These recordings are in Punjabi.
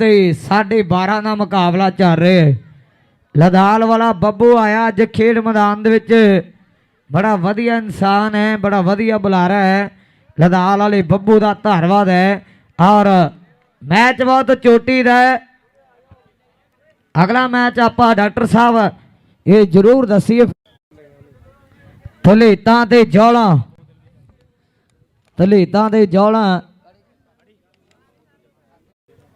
ਤੇ 12.5 ਦਾ ਮੁਕਾਬਲਾ ਚੱਲ ਰਿਹਾ ਹੈ। ਲਦਾਲ ਵਾਲਾ ਬੱਬੂ ਆਇਆ ਅੱਜ ਖੇਡ ਮੈਦਾਨ ਦੇ ਵਿੱਚ। ਬੜਾ ਵਧੀਆ ਇਨਸਾਨ ਹੈ, ਬੜਾ ਵਧੀਆ ਬੁਲਾਰਾ ਹੈ। ਲਦਾਲ ਵਾਲੇ ਬੱਬੂ ਦਾ ਧੰਨਵਾਦ ਹੈ। ਔਰ ਮੈਚ ਬਹੁਤ ਚੋਟੀ ਦਾ ਹੈ। ਅਗਲਾ ਮੈਚ ਆਪਾਂ ਡਾਕਟਰ ਸਾਹਿਬ, ਇਹ ਜ਼ਰੂਰ ਦੱਸੀਏ। ਥਲੇਤਾਂ ਤੇ ਜੌਲਾਂ ਥਲੇਤਾਂ ਤੇ ਜੌਲਾਂ।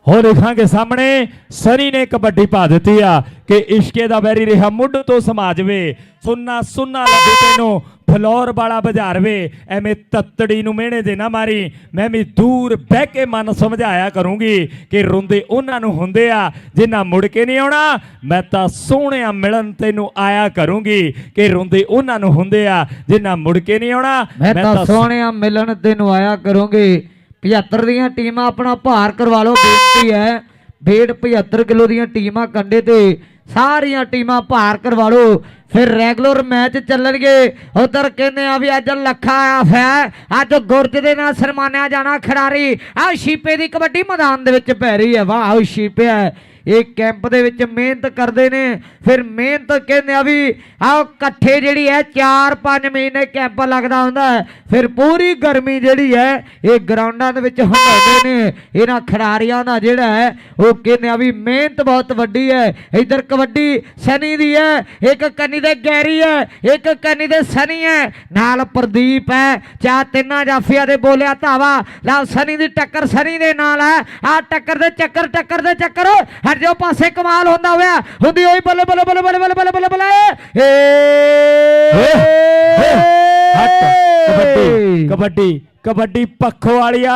ਹੋ ਦੇਖਾਂਗੇ ਸਾਹਮਣੇ ਸਨੀ ਨੇ ਕਬੱਡੀ ਪਾ ਦਿੱਤੀ ਆ ਕਿ ਇਸ਼ਕੇ ਦਾ ਵੈਰੀ ਰਿਹਾ ਮੁੱਢ ਤੋਂ ਸਮਾਜ ਵੇ। ਸੁੰਨਾ ਸੁੰਨਾ ਲੱਗੇ ਤੈਨੂੰ ਫਲੋਰ ਵਾਲਾ ਬਾਜ਼ਾਰ ਵੇ। ਐਵੇਂ ਤੱਤੜੀ ਨੂੰ ਮਿਹਣੇ ਦੇ ਨਾ ਮਾਰੀ। ਮੈਂ ਵੀ ਦੂਰ ਬਹਿ ਕੇ ਮਨ ਸਮਝਾਇਆ ਕਰੂੰਗੀ ਕਿ ਰੋਂਦੇ ਉਹਨਾਂ ਨੂੰ ਹੁੰਦੇ ਆ ਜਿਨ੍ਹਾਂ ਮੁੜ ਕੇ ਨਹੀਂ ਆਉਣਾ। ਮੈਂ ਤਾਂ ਸੋਹਣਿਆ ਮਿਲਣ ਤੈਨੂੰ ਆਇਆ ਕਰੂੰਗੀ ਕਿ ਰੋਂਦੇ ਉਹਨਾਂ ਨੂੰ ਹੁੰਦੇ ਆ ਜਿਨ੍ਹਾਂ ਮੁੜ ਕੇ ਨਹੀਂ ਆਉਣਾ। ਮੈਂ ਤਾਂ ਸੋਹਣਿਆ ਮਿਲਣ ਤੈਨੂੰ ਆਇਆ ਕਰੂੰਗੀ 75 ਦੀਆਂ ਟੀਮਾਂ ਆਪਣਾ ਭਾਰ ਕਰਵਾ ਲਓ, ਬੇਨਤੀ ਹੈ। ਵੇਟ 75 ਕਿਲੋ ਦੀਆਂ ਟੀਮਾਂ ਕੰਡੇ ਤੇ, ਸਾਰੀਆਂ ਟੀਮਾਂ ਭਾਰ ਕਰਵਾ ਲਓ। ਫਿਰ ਰੈਗੂਲਰ ਮੈਚ ਚੱਲਣਗੇ। ਉਧਰ ਕਹਿੰਦੇ ਆ ਵੀ ਅੱਜ ਲੱਖਾ ਆਇਆ ਹੈ। ਅੱਜ ਗੁਰਜ ਦੇ ਨਾਲ ਸਨਮਾਨਿਆ ਜਾਣਾ ਖਿਡਾਰੀ। ਆ ਸ਼ੀਪੇ ਦੀ ਕਬੱਡੀ ਮੈਦਾਨ ਦੇ ਵਿੱਚ ਪੈ ਰਹੀ ਹੈ। ਵਾਹ ਸ਼ੀਪੇ ਹੈ। ਇਹ ਕੈਂਪ ਦੇ ਵਿੱਚ ਮਿਹਨਤ ਕਰਦੇ ਨੇ। ਫਿਰ ਮਿਹਨਤ ਕਹਿੰਦੇ ਆ ਵੀ ਆਹ ਇਕੱਠੇ ਜਿਹੜੀ ਹੈ 4-5 ਮਹੀਨੇ ਕੈਂਪ ਲੱਗਦਾ ਹੁੰਦਾ ਫਿਰ ਪੂਰੀ ਗਰਮੀ ਜਿਹੜੀ ਹੈ, ਇਹ ਗਰਾਊਂਡਾਂ ਦੇ ਵਿੱਚ ਹੁੰਦੇ ਨੇ। ਇਹਨਾਂ ਖਿਡਾਰੀਆਂ ਦਾ ਜਿਹੜਾ ਹੈ, ਉਹ ਕਹਿੰਦੇ ਆ ਵੀ ਮਿਹਨਤ ਬਹੁਤ ਵੱਡੀ ਹੈ। ਇਧਰ ਕਬੱਡੀ ਸਨੀ ਦੀ ਹੈ, ਇੱਕ ਕੰਨੀ ਦੇ ਗੈਰੀ ਹੈ, ਇੱਕ ਕੰਨੀ ਦੇ ਸਨੀ ਹੈ। ਨਾਲ ਪ੍ਰਦੀਪ ਹੈ ਚਾ ਤਿੰਨਾਂ ਜਾਫੀਆਂ ਦੇ ਬੋਲਿਆ ਧਾਵਾ। ਲਾ ਸਨੀ ਦੀ ਟੱਕਰ ਸਨੀ ਦੇ ਨਾਲ ਹੈ। ਆ ਟੱਕਰ ਦੇ ਚੱਕਰ, ਟੱਕਰ ਦੇ ਚੱਕਰ ਹਰ ਜੋ ਪਾਸੇ ਕਮਾਲ ਹੁੰਦਾ ਹੋਇਆ। ਹੁੰਦੀ ਹੋਈ ਬੱਲੇ ਬੱਲੇ ਬੱਲੇ ਬੱਲੇ ਬੱਲੇ ਬੱਲੇ ਬੱਲੇ ਏ ਹਟ! ਕਬੱਡੀ ਕਬੱਡੀ ਕਬੱਡੀ ਪੱਖੋ ਵਾਲਿਆ।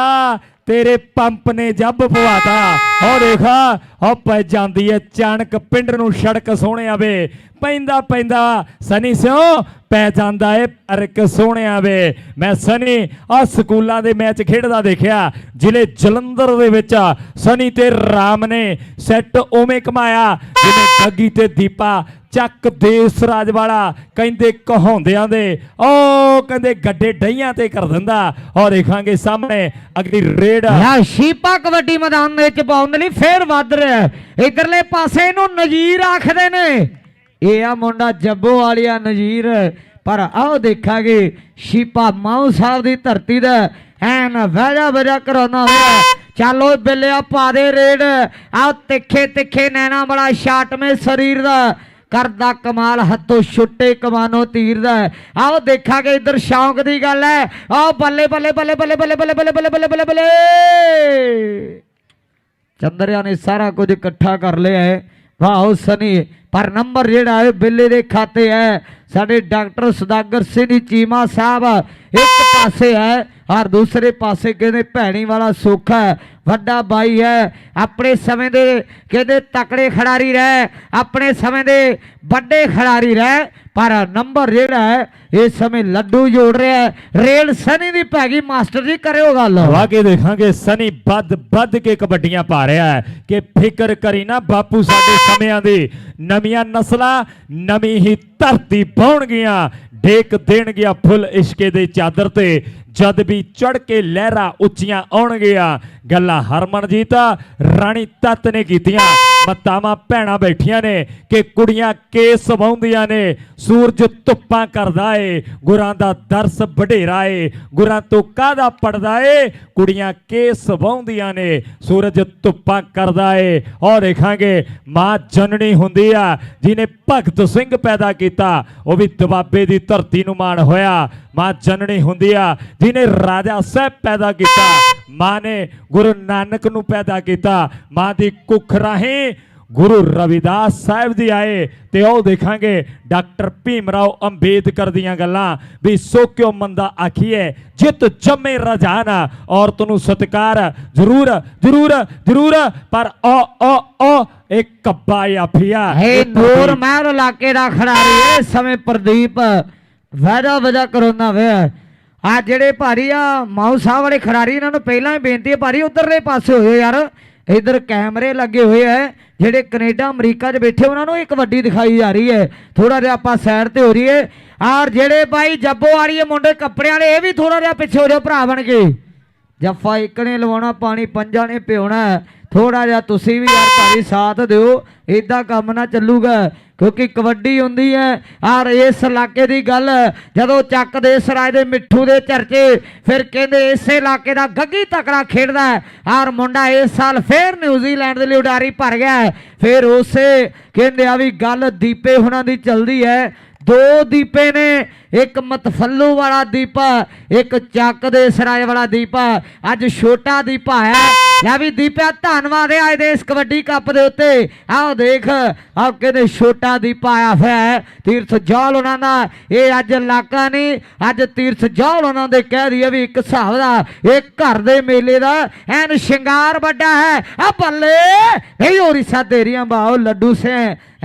ਤੇਰੇ ਪੰਪ ਨੇ ਜੱਬ ਪਵਾਤਾ। ਹੋ ਦੇਖਾ ਹੋ ਪੈ ਜਾਂਦੀ ਏ ਚਾਣਕ ਪਿੰਡ ਨੂੰ ਸੜਕ ਸੋਹਣਿਆ ਵੇ। ਪੈਂਦਾ ਪੈਂਦਾ, ਸਨੀ ਸਿਓ, ਪੈ ਜਾਂਦਾ ਏ ਅਰਕ ਸੋਹਣਿਆ ਵੇ। ਮੈਂ ਸਨੀ ਆ ਸਕੂਲਾਂ ਦੇ ਮੈਚ ਖੇਡਦਾ ਦੇਖਿਆ। ਜ਼ਿਲ੍ਹੇ ਜਲੰਧਰ ਦੇ ਵਿੱਚ ਸਨੀ ਤੇ ਰਾਮ ਨੇ ਸੈੱਟ ਉਵੇਂ ਕਮਾਇਆ। ਜਿਵੇਂ ਗੱਗੀ ਤੇ ਦੀਪਾ ਚੱਕ ਦੇਸ ਰਾਜ ਵਾਲਾ ਕਹਿੰਦੇ ਕਹਾਉਂਦਿਆਂ ਦੇ ਓ ਕਹਿੰਦੇ ਗੱਡੇ ਡਈਆਂ ਤੇ ਕਰ ਦਿੰਦਾ। ਔਰ ਦੇਖਾਂਗੇ ਸਾਹਮਣੇ ਅਗਲੀ ਰੇਡ ਯਾ ਸ਼ੀਪਾ ਕਬੱਡੀ ਮੈਦਾਨ ਵਿੱਚ ਪਾਉਣ ਲਈ ਫੇਰ ਵੱਧ ਰਿਹਾ ਇਧਰਲੇ ਪਾਸੇ ਇਹਨੂੰ ਨਜ਼ੀਰ ਆਖਦੇ ਨੇ। ਇਹ ਆ ਮੁੰਡਾ ਜੱਬੋ ਵਾਲਿਆ ਨਜ਼ੀਰ। ਪਰ ਆਓ ਦੇਖਾਂਗੇ ਸ਼ੀਪਾ ਮਾਉ ਸਾਹਿਬ ਦੀ ਧਰਤੀ ਦਾ ਐਨ ਵਜਾ ਵਜਾ ਕਰਾਉਣਾ ਹੋਇਆ ਚੱਲੋ ਬਿੱਲਿਆ, ਪਾ ਦੇ ਰੇਡ। ਆਓ ਤਿੱਖੇ ਤਿੱਖੇ ਨੈਣਾ ਬੜਾ ਸ਼ਾਟਮੇ ਸਰੀਰ ਦਾ। ਕਰਦਾ ਕਮਾਲ ਹੱਥੋਂ ਛੁੱਟੇ ਕਮਾਨੋ ਤੀਰ ਦਾ ਹੈ। ਆਓ ਦੇਖਾਂਗੇ ਇੱਧਰ ਸ਼ੌਂਕ ਦੀ ਗੱਲ ਹੈ ਆਓ ਬੱਲੇ ਬੱਲੇ ਬੱਲੇ ਬੱਲੇ ਬੱਲੇ ਬੱਲੇ ਬੱਲੇ ਬੱਲੇ ਬੱਲੇ ਬੱਲੇ ਬੱਲੇ ਚੰਦਰਿਆ ਨੇ ਸਾਰਾ ਕੁਝ ਇਕੱਠਾ ਕਰ ਲਿਆ ਹੈ ਵਾਹ ਸਨੀ ਪਰ ਨੰਬਰ ਜਿਹੜਾ ਹੈ ਬਿੱਲੇ ਦੇ ਖਾਤੇ ਹੈ, ਸਾਡੇ ਡਾਕਟਰ ਸੁਦਾਗਰ ਸਿੰਘ ਚੀਮਾ ਸਾਹਿਬ, ਇੱਕ ਪਾਸੇ ਹੈ, ਔਰ ਦੂਸਰੇ ਪਾਸੇ ਕਹਿੰਦੇ ਭੈਣੀ ਵਾਲਾ ਸੁੱਖ ਵੱਡਾ ਬਾਈ ਹੈ, ਆਪਣੇ ਸਮੇਂ ਦੇ ਕਹਿੰਦੇ ਤਕੜੇ ਖਿਡਾਰੀ ਰਹਿ, ਆਪਣੇ ਸਮੇਂ ਦੇ ਵੱਡੇ ਖਿਡਾਰੀ ਰਹਿ, ਪਰ ਨੰਬਰ ਜਿਹੜਾ ਹੈ, ਇਸ ਸਮੇਂ ਲੱਡੂ ਜੋੜ ਰਿਹਾ ਹੈ, ਰੇਲ ਸਨੀ ਦੀ ਪੈ ਗਈ, ਮਾਸਟਰ ਜੀ ਕਰਿਓ ਗੱਲ। ਵਾ ਕੇ ਦੇਖਾਂਗੇ, ਸਨੀ ਵੱਧ ਵੱਧ ਕੇ ਕਬੱਡੀਆਂ ਪਾ ਰਿਹਾ ਹੈ, ਕਿ ਫਿਕਰ ਕਰੀ ਨਾ ਬਾਪੂ ਸਾਡੇ ਸਮਿਆਂ ਦੀ ਨਵੀਆਂ ਨਸਲਾਂ, ਨਵੀਂ ਹੀ ਧਰਤੀ ਪਾਉਣਗੀਆਂ ਡੇਕ ਦੇਣਗੀਆਂ ਫੁੱਲ ਇਸ਼ਕੇ ਦੇ ਚਾਦਰ ਤੇ। ਜਦ ਵੀ ਚੜ ਕੇ ਲਹਿਰਾਂ ਉੱਚੀਆਂ ਆਉਣਗੀਆਂ, ਗੱਲਾਂ ਹਰਮਨਜੀਤ, ਰਾਣੀ ਤੱਤ ਨੇ ਕੀਤੀਆਂ। ਮਾਤਾਵਾਂ ਭੈਣਾਂ ਬੈਠੀਆਂ ਨੇ ਕਿ ਕੁੜੀਆਂ ਕੇਸ ਵਾਉਂਦੀਆਂ ਨੇ। ਸੂਰਜ ਧੁੱਪਾਂ ਕਰਦਾ ਏ, ਗੁਰਾਂ ਦਾ ਦਰਸ ਵਡੇਰਾ ਏ, ਗੁਰਾਂ ਤੋਂ ਕਾਹਦਾ ਪੜਦਾ ਏ? ਕੁੜੀਆਂ ਕੇਸ ਵਾਉਂਦੀਆਂ ਨੇ, ਸੂਰਜ ਧੁੱਪਾਂ ਕਰਦਾ ਏ। ਔਰ ਦੇਖਾਂਗੇ, ਮਾਂ ਜਨਨੀ ਹੁੰਦੀ ਆ ਜਿਨੇ ਭਗਤ ਸਿੰਘ ਪੈਦਾ ਕੀਤਾ, ਉਹ ਵੀ ਦਬਾਬੇ ਦੀ ਧਰਤੀ ਨੂੰ ਮਾਣ ਹੋਇਆ। ਮਾਂ ਜਨਨੀ ਹੁੰਦੀ ਆ ਜਿਨੇ ਰਾਜਾ ਸਾਹਿਬ ਪੈਦਾ ਕੀਤਾ। ਮਾਂ ਨੇ ਗੁਰੂ ਨਾਨਕ ਨੂੰ ਪੈਦਾ ਕੀਤਾ। ਮਾਂ ਦੀ ਕੁੱਖ ਰਾਹੀਂ ਗੁਰੂ ਰਵਿਦਾਸ ਸਾਹਿਬ ਦੀ ਆਏ ਤੇ ਉਹ ਦੇਖਾਂਗੇ ਡਾਕਟਰ ਭੀਮ ਰਾਓ ਅੰਬੇਦਕਰ ਦੀਆਂ ਗੱਲਾਂ ਵੀ ਸੋ ਕਿਉ ਮੰਦਾ ਆਖੀਏ ਜਿਤ ਜੰਮੇ ਰਜਾਨਾ ਔਰਤ ਨੂੰ ਸਤਕਾਰ ਜ਼ਰੂਰ ਜ਼ਰੂਰ ਜ਼ਰੂਰ ਪਰ ਓ ਓ ਓ ਇੱਕ ਕੱਬਾ ਆਫੀਆ ਇਹ ਨੂਰ ਮਹਿਰ ਇਲਾਕੇ ਦਾ ਖਿਡਾਰੀ ਸਮੇਂ ਪ੍ਰਦੀਪ ਵਜਾ ਵਜਾ ਕਰਾਉਂਦਾ ਵੇ ਆ ਜਿਹੜੇ ਭਾਰੀ ਆ ਮਾਉ ਸਾਹਿਬ ਵਾਲੇ ਖਿਡਾਰੀ, ਇਹਨਾਂ ਨੂੰ ਪਹਿਲਾਂ ਹੀ ਬੇਨਤੀ ਹੈ, ਭਾਰੀ ਉਧਰਲੇ ਪਾਸੇ ਹੋਇਓ ਯਾਰ। ਇਧਰ ਕੈਮਰੇ ਲੱਗੇ ਹੋਏ ਐ ਜਿਹੜੇ ਕੈਨੇਡਾ, ਅਮਰੀਕਾ 'ਚ ਬੈਠੇ, ਉਹਨਾਂ ਨੂੰ ਇੱਕ ਵੱਡੀ ਦਿਖਾਈ ਜਾ ਰਹੀ ਹੈ। ਥੋੜਾ ਜਿਹਾ ਆਪਾਂ ਸਾਈਡ ਤੇ ਹੋ ਰਹੀਏ ਹੈ ਔਰ ਜਿਹੜੇ ਬਾਈ ਜੱਬੋ ਵਾਲੀਏ ਮੁੰਡੇ ਕੱਪੜਿਆਂ ਵਾਲੇ, ਇਹ ਵੀ ਥੋੜਾ ਜਿਹਾ ਪਿੱਛੇ ਹੋ ਜਾਓ, ਭਰਾ ਬਣ ਕੇ। ਜੱਫਾ ਇੱਕ ਨੇ ਲਵਾਉਣਾ, ਪਾਣੀ ਪੰਜਾਂ ਨੇ ਪਿਉਣਾ ਥੋੜਾ ਜਿਹਾ ਤੁਸੀਂ ਵੀ ਯਾਰ ਭਾਈ ਸਾਥ ਦਿਓ ਇਦਾਂ ਕੰਮ ਨਾ ਚੱਲੂਗਾ, ਕਿਉਂਕਿ ਕਬੱਡੀ ਹੁੰਦੀ ਹੈ। ਔਰ ਇਸ ਇਲਾਕੇ ਦੀ ਗੱਲ ਜਦੋਂ ਚੱਕ ਦੇ ਸਰਾਏ ਦੇ ਮਿੱਠੂ ਦੇ ਚਰਚੇ, ਫਿਰ ਕਹਿੰਦੇ ਇਸੇ ਇਲਾਕੇ ਦਾ ਗੱਗੀ ਤਕੜਾ ਖੇਡਦਾ ਹੈ। ਔਰ ਮੁੰਡਾ ਇਸ ਸਾਲ ਫੇਰ ਨਿਊਜ਼ੀਲੈਂਡ ਦੇ ਲਈ ਉਡਾਰੀ ਭਰ ਗਿਆ ਫਿਰ ਉਸੇ ਕਹਿੰਦੇ ਆ ਵੀ ਗੱਲ ਦੀਪੇ ਹੁਣਾਂ ਦੀ ਚੱਲਦੀ ਹੈ। ਦੋ ਦੀਪੇ ਨੇ, ਇੱਕ ਮਤਫੱਲੂ ਵਾਲਾ ਦੀਪਾ, ਇੱਕ ਚੱਕ ਦੇ ਸਰਾਏ ਵਾਲਾ ਦੀਪਾ। ਅੱਜ ਛੋਟਾ ਦੀਪਾ ਹੈ। ਲੈ ਵੀ ਦੀਪਾ ਧੰਨਵਾਦ ਹੈ ਅੱਜ ਦੇ ਇਸ ਕਬੱਡੀ ਕੱਪ ਦੇ ਉੱਤੇ। ਆਓ ਦੇਖ ਆਓ ਕਹਿੰਦੇ ਛੋਟਾ ਦੀਪਾ ਆਇਆ ਹੋਇਆ ਹੈ। ਤੀਰਥ ਜੌਲ ਉਹਨਾਂ ਦਾ। ਇਹ ਅੱਜ ਇਲਾਕਾ ਨਹੀਂ ਅੱਜ ਤੀਰਥ ਜੌਲ ਉਹਨਾਂ ਦੇ ਕਹਿ ਦਈਏ ਵੀ ਇੱਕ ਹਿਸਾਬ ਦਾ, ਇਹ ਘਰ ਦੇ ਮੇਲੇ ਦਾ। ਐਨ ਸ਼ਿੰਗਾਰ ਵੱਡਾ ਹੈ। ਆ ਬੱਲੇ ਨਹੀਂ ਹੋਰੀ ਸਾਦੇਰੀਆਂ ਬਾਓ ਲੱਡੂ ਸੇ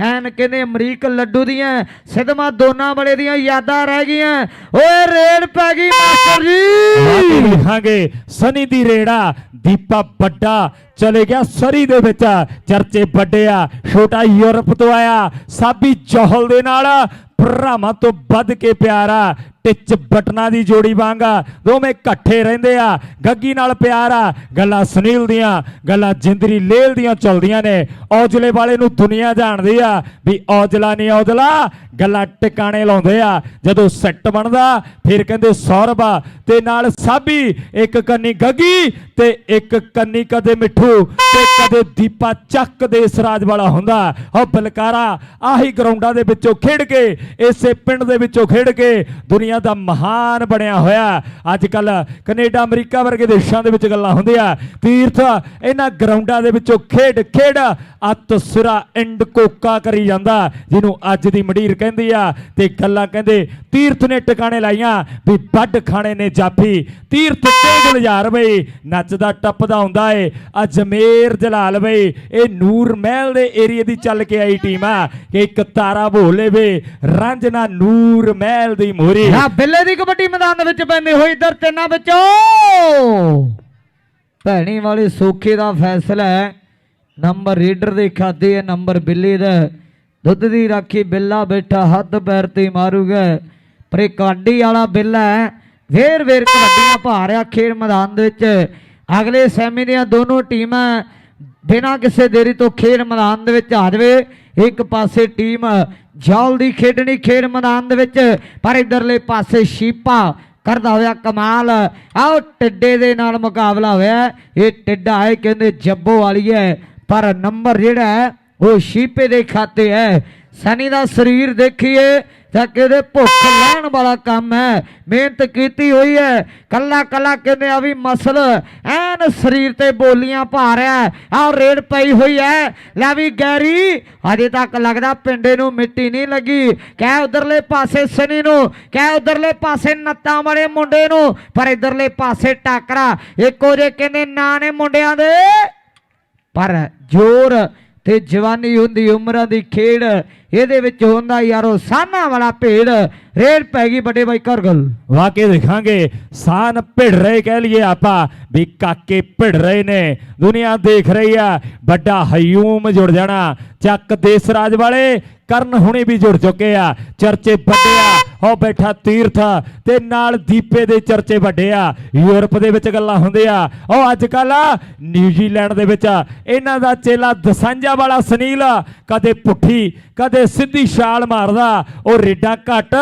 ਐਨ ਕਹਿੰਦੇ ਅਮਰੀਕ ਲੱਡੂ ਦੀਆਂ, ਸਿਦਮਾ ਦੋਨਾਂ ਬੜੇ ਦੀਆਂ ਯਾਦਾਂ ਰਹਿ ਗਈਆਂ। ਓਏ ਰੇਡ ਪੈ ਗਈ, ਮਾਸਟਰ ਬਾਕੀ ਜੀ ਵੇਖਾਂਗੇ ਸਨੀ ਦੀ ਰੇੜਾ, ਦੀਪਾ ਵੱਡਾ ਚਲੇ ਗਿਆ ਸਰੀ ਦੇ ਵਿੱਚ। ਚਰਚੇ ਵੱਡੇ ਆ। ਛੋਟਾ ਯੂਰਪ ਤੋਂ ਆਇਆ। ਸਾਬੀ ਜੋਹਲ ਦੇ ਨਾਲ ਭਰਾਵਾਂ ਤੋਂ ਵੱਧ ਕੇ ਪਿਆਰਾ। ਟਿੱਚ ਬਟਨਾ ਦੀ ਜੋੜੀ ਵਾਂਗਾ ਦੋਵੇਂ ਇਕੱਠੇ ਰਹਿੰਦੇ ਆ। ਗੱਗੀ ਨਾਲ ਪਿਆਰ ਆ। ਗੱਲਾਂ ਸੁਨੀਲ ਦੀਆਂ, ਗੱਲਾਂ ਜਿੰਦਰੀ ਲੇਲ ਦੀਆਂ ਚੱਲਦੀਆਂ ਨੇ। ਔਜਲੇ ਵਾਲੇ ਨੂੰ ਦੁਨੀਆ ਜਾਣਦੀ ਆ ਵੀ ਔਜਲਾ ਨਹੀਂ ਔਜਲਾ, ਗੱਲਾਂ ਟਿਕਾਣੇ ਲਾਉਂਦੇ ਆ। ਜਦੋਂ ਸੈੱਟ ਬਣਦਾ, ਫਿਰ ਕਹਿੰਦੇ ਸੌਰਬਾ ਆ। ਤੇ ਨਾਲ ਸਾਬੀ, ਇੱਕ ਕੰਨੀ ਗੱਗੀ ਤੇ ਇੱਕ ਕੰਨੀ ਕਦੇ ਮਿੱਠੂ ਤੇ ਕਦੇ ਦੀਪਾ ਚੱਕ ਦੇ ਸਰਾਜ ਵਾਲਾ ਹੁੰਦਾ। ਉਹ ਬਲਕਾਰਾ, ਆਹੀ ਗਰਾਊਂਡਾਂ ਦੇ ਵਿੱਚੋਂ ਖੇਡ ਕੇ, ਇਸੇ ਪਿੰਡ ਦੇ ਵਿੱਚੋਂ ਖੇਡ ਕੇ ਦੁਨੀਆ ਦਾ ਮਹਾਨ ਬਣਿਆ ਹੋਇਆ ਅੱਜ ਕੱਲ ਕੈਨੇਡਾ, ਅਮਰੀਕਾ ਵਰਗੇ ਦੇਸ਼ਾਂ ਦੇ ਵਿੱਚ ਗੱਲਾਂ ਹੁੰਦੀਆਂ ਤੀਰਥ ਇਹਨਾਂ ਗਰਾਊਂਡਾਂ ਦੇ ਵਿੱਚੋਂ ਖੇਡ ਖੇਡ ਅੱਤ ਸਿਰਾ ਇੰਡ ਕੋਕਾ ਕਰੀ ਜਾਂਦਾ ਜਿਹਨੂੰ ਅੱਜ ਦੀ ਮੰਡੀਰ ਕਹਿੰਦੀ ਆ। ਤੇ ਗੱਲਾਂ ਕਹਿੰਦੇ, ਤੀਰਥ ਨੇ ਟਿਕਾਣੇ ਲਾਈਆਂ ਵੀ ਵੱਡ ਖਾਣੇ ਨੇ ਜਾਫੀ। ਤੀਰਥ ਤੇ ਗੁਲਜ਼ਾਰ ਬਈ, ਨੱਚਦਾ, ਟੱਪਦਾ ਹੁੰਦਾ ਏ। ਅਜਮੇਰ ਜਲਾਲ ਬਈ, ਇਹ ਨੂਰ ਮਹਿਲ ਦੇ ਏਰੀਏ ਦੀ ਚੱਲ ਕੇ ਆਈ ਟੀਮ ਆ। ਕਿ ਇੱਕ ਤਾਰਾ ਭੋਲੇ ਵੇ, ਰਾਂਝਣਾ ਨੂਰ ਮਹਿਲ ਦੀ ਮੋਰੀ ਆ ਬਿੱਲੇ ਦੀ ਕਬੱਡੀ ਮੈਦਾਨ ਦੇ ਵਿੱਚ ਪੈਂਦੇ ਹੋਏ ਇਧਰ ਤਿੰਨਾਂ ਵਿੱਚੋਂ। ਭੈਣੀ ਵਾਲੇ ਸੋਖੇ ਦਾ ਫੈਸਲਾ ਹੈ। ਨੰਬਰ ਰੀਡਰ ਦੇ ਖਾਤੇ ਹੈ, ਨੰਬਰ ਬਿੱਲੇ ਦਾ। ਦੁੱਧ ਦੀ ਰਾਖੀ, ਬਿੱਲਾ ਬੈਠਾ, ਹੱਥ ਪੈਰ ਤੇ ਮਾਰੂਗਾ। ਪਰ ਇਹ ਕਾਡੀ ਵਾਲਾ ਬਿੱਲਾ ਹੈ। ਵੇਰ ਵੇਰ ਕਬੱਡੀਆਂ ਪਾ ਰਿਹਾ ਖੇਡ ਮੈਦਾਨ ਦੇ ਵਿੱਚ। ਅਗਲੇ ਸੈਮੀ ਦੀਆਂ ਦੋਨੋਂ ਟੀਮਾਂ ਬਿਨਾਂ ਕਿਸੇ ਦੇਰੀ ਤੋਂ ਖੇਡ ਮੈਦਾਨ ਦੇ ਵਿੱਚ ਆ ਜਾਵੇ। ਇੱਕ ਪਾਸੇ ਟੀਮ ਜੌਲ ਦੀ ਖੇਡਣੀ ਖੇਡ ਮੈਦਾਨ ਦੇ ਵਿੱਚ, ਪਰ ਇਧਰਲੇ ਪਾਸੇ ਸ਼ੀਪਾ ਕਰਦਾ ਹੋਇਆ ਕਮਾਲ। ਆਓ ਟਿੱਡੇ ਦੇ ਨਾਲ ਮੁਕਾਬਲਾ ਹੋਇਆ। ਇਹ ਟਿੱਡਾ ਹੈ ਕਹਿੰਦੇ ਜੱਬੋ ਵਾਲੀ ਹੈ, ਪਰ ਨੰਬਰ ਜਿਹੜਾ ਹੈ, ਉਹ ਸ਼ੀਪੇ ਦੇ ਖਾਤੇ ਹੈ। ਸਨੀ ਦਾ ਸਰੀਰ ਦੇਖੀਏ ਤਾਂ ਕਿਹਦੇ ਭੁੱਖ ਲੈਣ ਵਾਲਾ ਕੰਮ ਹੈ, ਮਿਹਨਤ ਕੀਤੀ ਹੋਈ ਹੈ, ਕੱਲਾ ਕੱਲਾ ਕਹਿੰਦੇ ਆ ਵੀ ਮਸਲ, ਐਨ ਸਰੀਰ ਤੇ ਬੋਲੀਆਂ ਪਾ ਰਿਹਾ ਹੈ, ਆਹ ਪਈ ਹੋਈ ਹੈ, ਲੈ ਵੀ ਗੈਰੀ ਅਜੇ ਤੱਕ ਲੱਗਦਾ ਪਿੰਡੇ ਨੂੰ ਮਿੱਟੀ ਨਹੀਂ ਲੱਗੀ, ਕਹਿ ਉਧਰਲੇ ਪਾਸੇ ਸਨੀ ਨੂੰ, ਕਹਿ ਉਧਰਲੇ ਪਾਸੇ ਨੱਤਾਂ ਵਾਲੇ ਮੁੰਡੇ ਨੂੰ, ਪਰ ਇਧਰਲੇ ਪਾਸੇ ਟਾਕਰਾ, ਇੱਕੋ ਜੇ ਕਹਿੰਦੇ ਨਾਂ ਨੇ ਮੁੰਡਿਆਂ ਦੇ, ਪਰ ਜ਼ੋਰ ਤੇ ਜਵਾਨੀ ਹੁੰਦੀ ਉਮਰਾਂ ਦੀ ਖੇਡ, ਇਹਦੇ ਵਿੱਚ ਹੁੰਦਾ ਯਾਰੋ ਸਾਨਾ ਵਾਲਾ ਭੇੜ ਰੇੜ ਪੈ ਗਈ ਵੱਡੇ ਬਾਈ ਕਰਗਲ ਵਾਕੇ ਦੇਖਾਂਗੇ, ਸਾਨ ਭਿੜ ਰਹੇ ਕਹਿ ਲਈਏ ਆਪਾਂ ਵੀ ਕਾਕੇ ਭਿੜ ਰਹੇ ਨੇ। ਦੁਨੀਆ ਦੇਖ ਰਹੀ ਆ, ਵੱਡਾ ਹਯੂਮ ਜੁੜ ਜਾਣਾ। ਚੱਕ ਦੇਸਰਾਜ ਵਾਲੇ, ਕਰਨ ਹੁਣੇ ਵੀ ਜੁੜ ਚੁੱਕੇ ਆ। ਚਰਚੇ ਵੱਡੇ ਆ ਉਹ ਬੈਠਾ ਤੀਰਥ ਤੇ ਨਾਲ ਦੀਪੇ ਦੇ ਚਰਚੇ ਵੱਡੇ ਆ। ਯੂਰਪ ਦੇ ਵਿੱਚ ਗੱਲਾਂ ਹੁੰਦੇ ਆ ਉਹ ਅੱਜ ਕੱਲ ਨਿਊਜ਼ੀਲੈਂਡ ਦੇ ਵਿੱਚ ਇਹਨਾਂ ਦਾ ਚੇਲਾ ਦਸਾਂਝਾ ਵਾਲਾ ਸੁਨੀਲ ਕਦੇ ਪੁੱਠੀ, ਕਦੇ ਸਿੱਧੀ ਛਾਲ ਮਾਰਦਾ। ਉਹ ਰੇਡਾਂ ਘੱਟ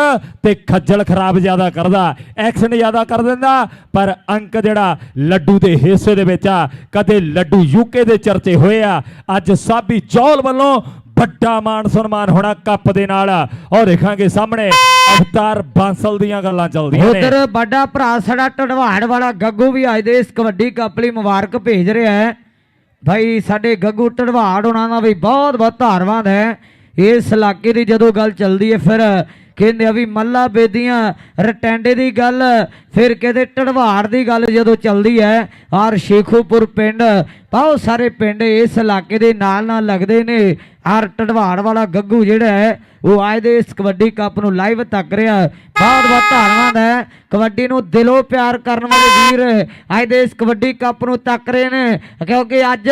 ਤੇ ਖੱਜਲ ਖਰਾਬ ਜ਼ਿਆਦਾ ਕਰਦਾ। ਐਕਸ਼ਨ ਜ਼ਿਆਦਾ ਕਰ ਦਿੰਦਾ। ਪਰ ਅੰਕ ਜਿਹੜਾ ਲੱਡੂ ਦੇ ਹਿੱਸੇ ਦੇ ਵਿੱਚ ਆ। ਕਦੇ ਲੱਡੂ ਯੂਕੇ ਦੇ ਚਰਚੇ ਹੋਏ ਆ। ਅੱਜ ਸਾਬੀ ਚੌਲ ਵੱਲੋਂ ਵੱਡਾ ਮਾਣ ਸਨਮਾਨ ਹੋਣਾ ਕੱਪ ਦੇ ਨਾਲ। ਔਰ ਦੇਖਾਂਗੇ ਸਾਹਮਣੇ ਅਵਤਾਰ ਬਾਂਸਲ ਦੀਆਂ ਗੱਲਾਂ ਚੱਲਦੀਆਂ ਨੇ। ਉਧਰ ਵੱਡਾ ਭਰਾ ਸਾਡਾ ਟੜਵਾੜ ਵਾਲਾ ਗੱਗੂ ਵੀ ਅੱਜ ਦੇ ਇਸ ਕਬੱਡੀ ਕੱਪ ਲਈ ਮੁਬਾਰਕ ਭੇਜ ਰਿਹਾ ਹੈ। ਭਾਈ, ਸਾਡੇ ਗੱਗੂ ਟੜਵਾੜ ਉਹਨਾਂ ਦਾ ਵੀ ਬਹੁਤ ਬਹੁਤ ਧੰਨਵਾਦ ਹੈ। ਇਸ ਇਲਾਕੇ ਦੀ ਜਦੋਂ ਗੱਲ ਚੱਲਦੀ ਹੈ, ਫਿਰ ਕਹਿੰਦੇ ਆ ਵੀ ਮੱਲਾ ਬੇਦੀਆਂ ਰਟੈਂਡੇ ਦੀ ਗੱਲ, ਫਿਰ ਕਹਿੰਦੇ ਟੜਵਾੜ ਦੀ ਗੱਲ ਜਦੋਂ ਚੱਲਦੀ ਹੈ ਔਰ ਸ਼ੇਖੂਪੁਰ ਪਿੰਡ, ਬਹੁਤ ਸਾਰੇ ਪਿੰਡ ਇਸ ਇਲਾਕੇ ਦੇ ਨਾਲ ਨਾਲ ਲੱਗਦੇ ਨੇ। ਹਰ ਟਡਵਾੜ ਵਾਲਾ ਗੱਗੂ ਜਿਹੜਾ ਹੈ, ਉਹ ਆਏ ਦੇ ਇਸ ਕਬੱਡੀ ਕੱਪ ਨੂੰ ਲਾਈਵ ਤੱਕ ਰਿਹਾ ਬਹੁਤ ਬਹੁਤ ਧੰਨਵਾਦ ਹੈ। ਕਬੱਡੀ ਨੂੰ ਦਿਲੋਂ ਪਿਆਰ ਕਰਨ ਵਾਲੇ ਵੀਰ ਆਏ ਦੇ ਇਸ ਕਬੱਡੀ ਕੱਪ ਨੂੰ ਤੱਕ ਰਹੇ ਨੇ। ਕਿਉਂਕਿ ਅੱਜ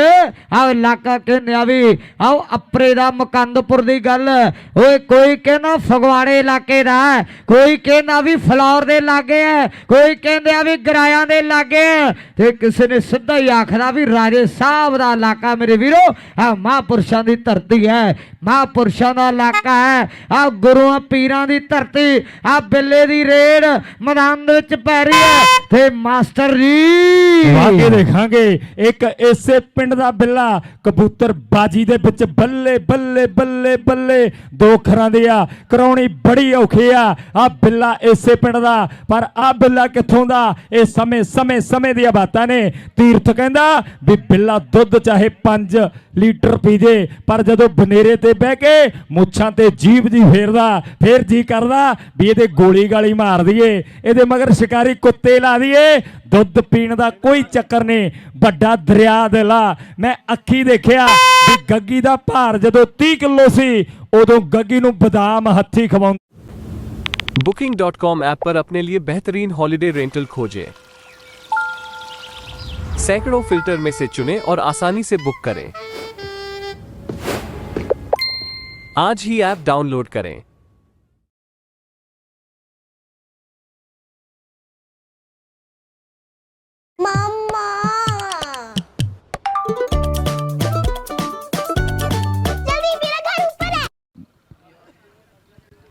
ਆਹ ਇਲਾਕਾ ਕਹਿੰਦੇ ਆ ਵੀ ਆਓ ਅਪਰੇ ਦਾ ਮਕੰਦਪੁਰ ਦੀ ਗੱਲ। ਓਏ ਕੋਈ ਕਹਿੰਦਾ ਫਗਵਾੜੇ ਇਲਾਕੇ ਦਾ ਕੋਈ ਕਹਿੰਦਾ ਵੀ ਫਲੌਰ ਦੇ ਲਾਗੇ ਹੈ। ਕੋਈ ਕਹਿੰਦੇ ਆ ਵੀ ਗਰਾਇਆਂ ਦੇ ਲਾਗੇ ਹੈ। ਤੇ ਕਿਸੇ ਨੇ ਸਿੱਧਾ ਹੀ ਆਖਦਾ ਵੀ ਰਾਜੇ ਸਾਹਿਬ ਦਾ ਇਲਾਕਾ ਮੇਰੇ ਵੀਰੋ ਆ ਮਹਾਂਪੁਰਸ਼ਾਂ ਦੀ ਧਰਤੀ ਹੈ। ਮਹਾਂਪੁਰਸ਼ਾਂ ਦਾ ਇਲਾਕਾ ਹੈ। ਆ ਗੁਰੂਆਂ ਪੀਰਾਂ ਦੀ ਧਰਤੀ, ਆ ਬਿੱਲੇ ਦੀ ਰੇੜ ਮੈਦਾਨ ਦੇ ਵਿੱਚ ਪੈ ਰਹੀ ਹੈ ਤੇ ਮਾਸਟਰ ਜੀ। ਵਾਕੇ ਦੇਖਾਂਗੇ, ਇੱਕ ਇਸੇ ਪਿੰਡ ਦਾ ਬਿੱਲਾ, ਕਬੂਤਰ ਬਾਜੀ ਦੇ ਵਿੱਚ ਬੱਲੇ ਬੱਲੇ ਬੱਲੇ ਬੱਲੇ, ਦੋ ਖਰਾਂ ਦੇ ਆ, ਕਰਾਉਣੀ ਬੜੀ ਔਖੀ ਆ। ਆ ਬਿੱਲਾ ਇਸੇ ਪਿੰਡ ਦਾ, ਪਰ ਆ ਬਿੱਲਾ ਕਿੱਥੋਂ ਦਾ? ਇਹ ਸਮੇਂ ਸਮੇਂ ਸਮੇਂ ਦੀਆਂ ਬਾਤਾਂ ਨੇ। ਤੀਰਥ ਕਹਿੰਦਾ ਵੀ ਬਿੱਲਾ ਦੁੱਧ ਚਾਹੇ 5 ਲੀਟਰ ਪੀ ਜੇ, ਪਰ ਜਦੋਂ ਬਨੇਰੇ ਤੇ ਬਹਿ ਕੇ ਮੁੱਛਾਂ ਤੇ ਜੀਭ ਜੀ ਫੇਰਦਾ ਫੇਰ ਜੀ ਕਰਦਾ ਵੀ ਇਹਦੇ ਗੋਲੀ ਗਾਲੀ ਮਾਰ ਦਈਏ ਇਹਦੇ ਮਗਰ ਸ਼ਿਕਾਰੀ ਕੁੱਤੇ ਲਾ ਦਈਏ ਦੁੱਧ ਪੀਣ ਦਾ ਕੋਈ ਚੱਕਰ ਨਹੀਂ ਵੱਡਾ ਦਰਿਆ ਦਿਲਾ ਮੈਂ ਅੱਖੀ ਦੇਖਿਆ ਵੀ ਗੱਗੀ ਦਾ ਭਾਰ ਜਦੋਂ 30 ਕਿਲੋ ਸੀ ਉਦੋਂ ਗੱਗੀ ਨੂੰ ਬਦਾਮ ਹੱਥੀ ਖਵਾਉਂਦਾ Booking.com ऐप पर अपने लिए बेहतरीन हॉलिडे रेंटल खोजें सैकड़ों फिल्टर में से चुनें और आसानी से बुक करें आज ही ऐप डाउनलोड करें Mama. जल्दी मेरा घर ऊपर है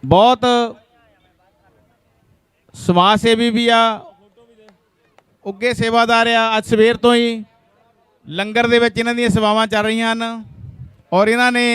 ਬਹੁਤ ਸਮਾਜ ਸੇਵੀ ਵੀ ਆ ਉੱਗੇ ਸੇਵਾਦਾਰ ਆ ਅੱਜ ਸਵੇਰ ਤੋਂ ਹੀ ਲੰਗਰ ਦੇ ਵਿੱਚ ਇਹਨਾਂ ਦੀਆਂ ਸੇਵਾਵਾਂ ਚੱਲ ਰਹੀਆਂ ਹਨ ਔਰ ਇਹਨਾਂ ਨੇ